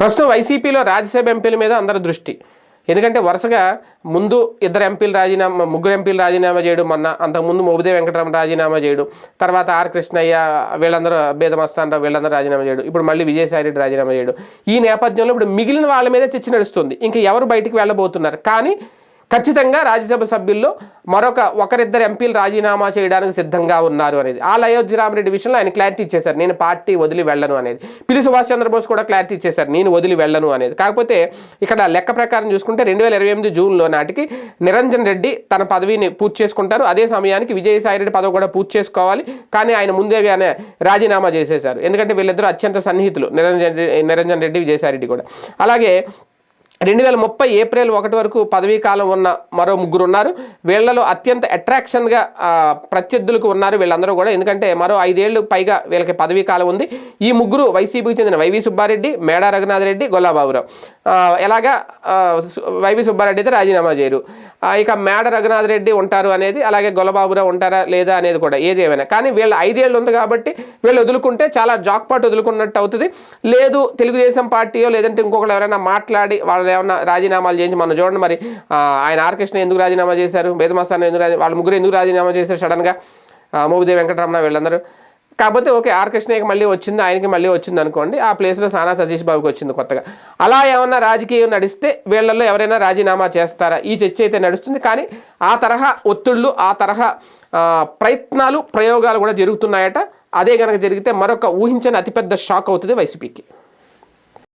ప్రస్తుతం వైసీపీలో రాజ్యసభ ఎంపీల మీద అందరి దృష్టి. ఎందుకంటే వరుసగా ముందు ఇద్దరు ఎంపీలు రాజీనామా ముగ్గురు ఎంపీలు రాజీనామా చేయడం మొన్న అంతకుముందు మోబుదే వెంకటరామ రాజీనామా చేయడం తర్వాత ఆర్ కృష్ణయ్య వీళ్ళందరూ బేదమస్తానరావు వీళ్ళందరూ రాజీనామా చేయడం ఇప్పుడు మళ్ళీ విజయసాయి రెడ్డి రాజీనామా చేయడం. ఈ నేపథ్యంలో ఇప్పుడు మిగిలిన వాళ్ళ మీద చర్చ నడుస్తుంది. ఇంకా ఎవరు బయటికి వెళ్ళబోతున్నారు? కానీ ఖచ్చితంగా రాజ్యసభ సభ్యుల్లో మరొక ఒకరిద్దరు ఎంపీలు రాజీనామా చేయడానికి సిద్ధంగా ఉన్నారు అనేది. ఆ అయోధ్య రామరెడ్డి విషయంలో ఆయన క్లారిటీ ఇచ్చేశారు. నేను పార్టీ వదిలి వెళ్ళను అనేది. పిల్లి సుభాష్ చంద్రబోస్ కూడా క్లారిటీ ఇచ్చేశారు. నేను వదిలి వెళ్ళను అనేది. కాకపోతే ఇక్కడ లెక్క ప్రకారం చూసుకుంటే రెండు వేల ఇరవై ఎనిమిది జూన్లో నాటికి నిరంజన్ రెడ్డి తన పదవిని పూర్తి చేసుకుంటారు. అదే సమయానికి విజయసాయి రెడ్డి పదవి కూడా పూర్తి చేసుకోవాలి. కానీ ఆయన ముందే ఆయన రాజీనామా చేసేశారు. ఎందుకంటే వీళ్ళిద్దరూ అత్యంత సన్నిహితులు. నిరంజన్ రెడ్డి నిరంజన్ రెడ్డి విజయసాయి రెడ్డి కూడా. అలాగే రెండు వేల ముప్పై ఏప్రిల్ ఒకటి వరకు పదవీ కాలం ఉన్న మరో ముగ్గురు ఉన్నారు వీళ్ళలో అత్యంత అట్రాక్షన్గా ప్రత్యర్థులకు ఉన్నారు వీళ్ళందరూ కూడా. ఎందుకంటే మరో ఐదేళ్ళు పైగా వీళ్ళకి పదవీ కాలం ఉంది. ఈ ముగ్గురు వైసీపీకి చెందిన వైవి సుబ్బారెడ్డి మేడా రఘునాథ్ రెడ్డి గొల్లాబాబురావు. ఎలాగా వైవి సుబ్బారెడ్డి అయితే రాజీనామా చేయరు. ఇక మేడ రఘునాథ్ రెడ్డి ఉంటారు అనేది అలాగే గొల్లబాబురావు ఉంటారా లేదా అనేది కూడా ఏది ఏమైనా. కానీ వీళ్ళు ఐదేళ్ళు ఉంది కాబట్టి వీళ్ళు వదులుకుంటే చాలా జాక్పాట్ వదులుకున్నట్టు అవుతుంది. లేదు తెలుగుదేశం పార్టీయో లేదంటే ఇంకొకరు ఎవరైనా మాట్లాడి వాళ్ళు ఏమైనా రాజీనామాలు చేయించి మనం చూడండి మరి ఆయన ఆర్కృష్ణ ఎందుకు రాజీనామా చేశారు? బేదమస్తాన్ ఎందుకు రాజీ వాళ్ళ ముగ్గురు ఎందుకు రాజీనామా చేశారు సడన్గా? మోబిదేవి వెంకటరమణ వీళ్ళందరూ. కాకపోతే ఓకే ఆర్ కృష్ణయ్యకి మళ్ళీ వచ్చింది ఆయనకి మళ్ళీ వచ్చింది అనుకోండి ఆ ప్లేస్లో సానా సతీష్ బాబుకి వచ్చింది కొత్తగా. అలా ఏమన్నా రాజకీయం నడిస్తే వీళ్ళల్లో ఎవరైనా రాజీనామా చేస్తారా? ఈ చర్చ అయితే నడుస్తుంది కానీ ఆ తరహా ఒత్తిళ్ళు ఆ తరహా ప్రయత్నాలు ప్రయోగాలు కూడా జరుగుతున్నాయట. అదే కనుక జరిగితే మరొక ఊహించని అతిపెద్ద షాక్ అవుతుంది వైసీపీకి.